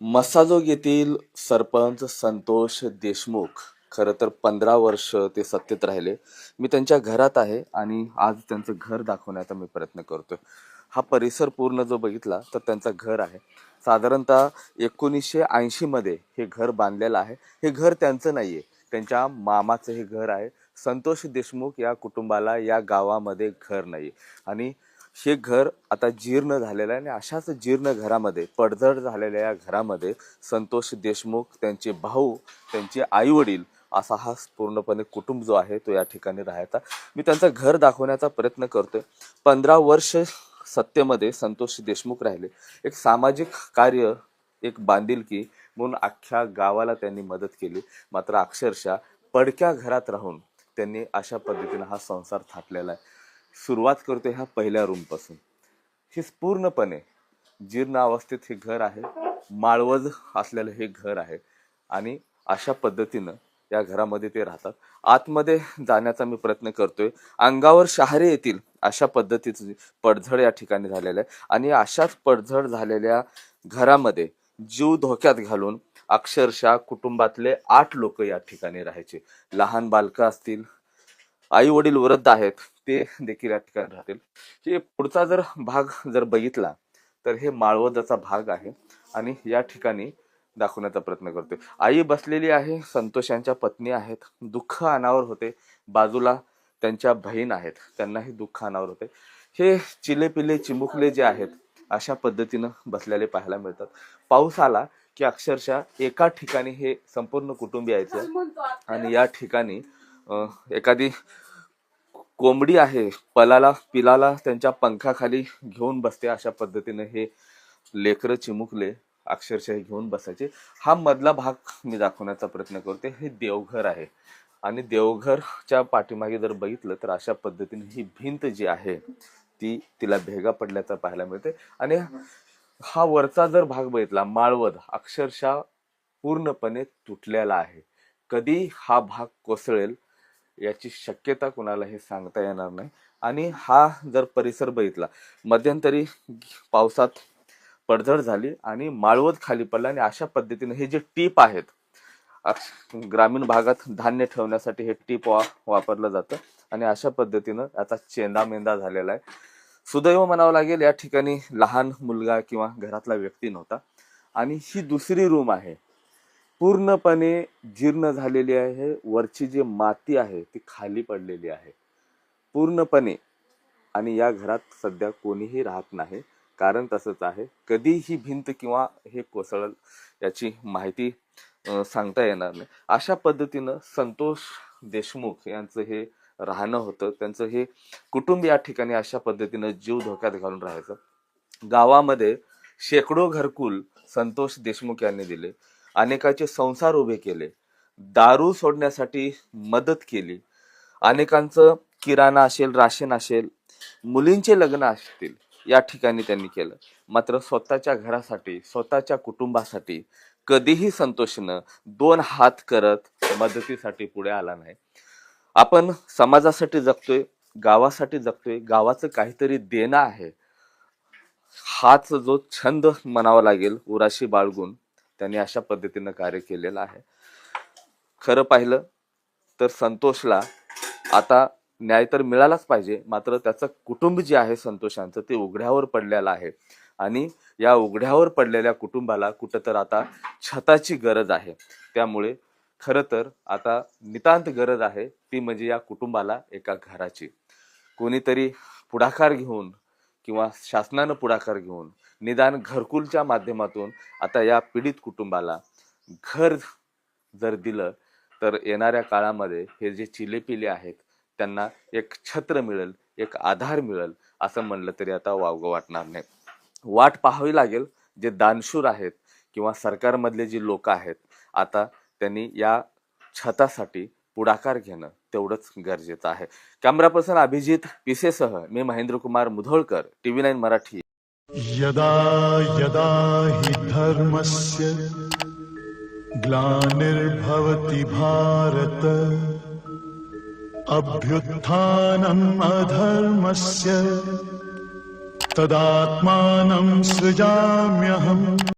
मसाजोग येथील सरपंच संतोष देशमुख. खरं तर पंधरा वर्ष ते सत्तेत राहिले. मी त्यांच्या घरात आहे आणि आज त्यांचं घर दाखवण्याचा मी प्रयत्न करतोय. हा परिसर पूर्ण जो बघितला तर त्यांचं घर आहे. साधारणतः एकोणीसशे ऐंशीमध्ये हे घर बांधलेलं आहे. हे घर त्यांचं नाही आहे त्यांच्या मामाचं हे घर आहे. संतोष देशमुख या कुटुंबाला या गावामध्ये घर नाही आणि हे घर आता जीर्ण झालेलं आहे आणि अशाच जीर्ण घरामध्ये पडझड झालेल्या या घरामध्ये संतोष देशमुख त्यांचे भाऊ त्यांचे आईवडील असा हा पूर्णपणे कुटुंब जो आहे तो या ठिकाणी राहायचा. मी त्यांचं घर दाखवण्याचा प्रयत्न करतोय. पंधरा वर्ष सत्तेमध्ये संतोष देशमुख राहिले. एक सामाजिक कार्य एक बांधिलकी म्हणून अख्ख्या गावाला त्यांनी मदत केली. मात्र अक्षरशः पडक्या घरात राहून त्यांनी अशा पद्धतीनं हा संसार थाटलेला आहे. सुरुवात करतो ह्या पहिल्या रूमपासून हे पूर्णपणे जीर्ण अवस्थेत हे घर आहे. माळवज असलेलं हे घर आहे. आणि अशा पद्धतीनं या घरामध्ये ते राहतात. आतमध्ये जाण्याचा मी प्रयत्न करतोय. अंगावर शहारे येतील अशा पद्धतीचं पडझड या ठिकाणी झालेलं आहे. आणि अशाच पडझड झालेल्या घरामध्ये जीव धोक्यात घालून अक्षरशः कुटुंबातले आठ लोक या ठिकाणी राहायचे. लहान बालकं असतील आई वडील वृद्ध आहेत ते देखील या ठिकाणी राहतील हे पुढचा जर भाग जर बघितला तर हे माळवदाचा भाग आहे आणि या ठिकाणी दाखवण्याचा प्रयत्न करतोय. आई बसलेली आहे संतोषांच्या पत्नी आहेत दुःख अनावर होते बाजूला त्यांच्या बहीण आहेत त्यांनाही दुःख अनावर होते. हे चिले पिले चिमुकले जे आहेत अशा पद्धतीनं बसलेले पाहायला मिळतात. पाऊस आला की अक्षरशः एका ठिकाणी हे संपूर्ण कुटुंबी यायचं आणि या ठिकाणी एखादी कोंबडी आहे पलाला पिलाला त्यांच्या पंखाखाली घेऊन बसते अशा पद्धतीने हे लेकरं चिमुकले अक्षरशः हे घेऊन बसायचे. हा मधला भाग मी दाखवण्याचा प्रयत्न करते. हे देवघर आहे. आणि देवघरच्या पाठीमागे जर बघितलं तर अशा पद्धतीने ही भिंत जी आहे ती तिला भेगा पडल्याचा पाहायला मिळते. आणि हा वरचा जर भाग बघितला माळवद अक्षरशः पूर्णपणे तुटलेला आहे. कधी हा भाग कोसळेल याची शक्यता कुणालाही सांगता येणार नाही. आणि हा जर परिसर बघितला मध्यंतरी पावसात पडझड झाली आणि माळवत खाली पडला आणि अशा पद्धतीने हे जे टीप आहेत ग्रामीण भागात धान्य ठेवण्यासाठी हे टीप वा वापरलं जातं आणि अशा पद्धतीनं याचा चेंदामेंदा झालेला आहे. सुदैव म्हणावं लागेल या ठिकाणी लहान मुलगा किंवा घरातला व्यक्ती नव्हता. आणि ही दुसरी रूम आहे पूर्णपणे जीर्ण झालेली आहे. वरची जी माती आहे ती खाली पडलेली आहे. पूर्णपणे. आणि या घरात सध्या कोणीही राहत नाही. कारण तसंच आहे. कधी ही भिंत किंवा हे कोसळल याची माहिती सांगता येणार नाही. अशा पद्धतीनं संतोष देशमुख यांचं हे राहणं होतं. त्यांचं हे कुटुंब या ठिकाणी अशा पद्धतीनं जीव धोक्यात घालून राहायचं. गावामध्ये शेकडो घरकुल संतोष देशमुख यांनी दिले. अनेकाचे संसार उभे केले. दारू सोडण्यासाठी मदत केली. अनेकांचं किराणा असेल राशन असेल मुलींचे लग्न असतील या ठिकाणी त्यांनी केलं. मात्र स्वतःच्या घरासाठी स्वतःच्या कुटुंबासाठी कधीही संतोषनं दोन हात करत मदतीसाठी पुढे आला नाही. आपण समाजासाठी जगतोय गावासाठी जगतोय गावाचं काहीतरी देणं आहे. हाच जो छंद म्हणावा लागेल उराशी बाळगून. त्यांनी अशा पद्धतीनं कार्य केलेलं आहे. खरं पाहिलं तर संतोषला आता न्याय तर मिळालाच पाहिजे मात्र त्याचं कुटुंब जे आहे संतोषांचं ते उघड्यावर पडलेलं आहे. आणि या उघड्यावर पडलेल्या कुटुंबाला कुठं तर आता छताची गरज आहे. त्यामुळे खरं तर आता नितांत गरज आहे ती म्हणजे या कुटुंबाला एका घराची. कोणीतरी पुढाकार घेऊन किंवा शासनानं पुढाकार घेऊन निदान घरकुलच्या माध्यमातून आता या पीडित कुटुंबाला घर जर दिलं तर येणाऱ्या काळामध्ये हे जे चिलेपिले आहेत त्यांना एक छत्र मिळेल एक आधार मिळेल असं म्हणलं तरी आता वावगं वाटणार नाही. वाट पाहावी लागेल जे दानशूर आहेत किंवा सरकारमधले जे लोक आहेत आता त्यांनी या छतासाठी पुढाकार घेणं तेवढंच गरजेचं आहे. कॅमेरा पर्सन अभिजित पिसेसह मी Mahendra Kumar Mudholkar T V nine Marathi. यदा यदा हि धर्मस्य ग्लानिर्भवति भारत, अभ्युत्थानम् अधर्मस्य, तदात्मानं सृजाम्यहम्।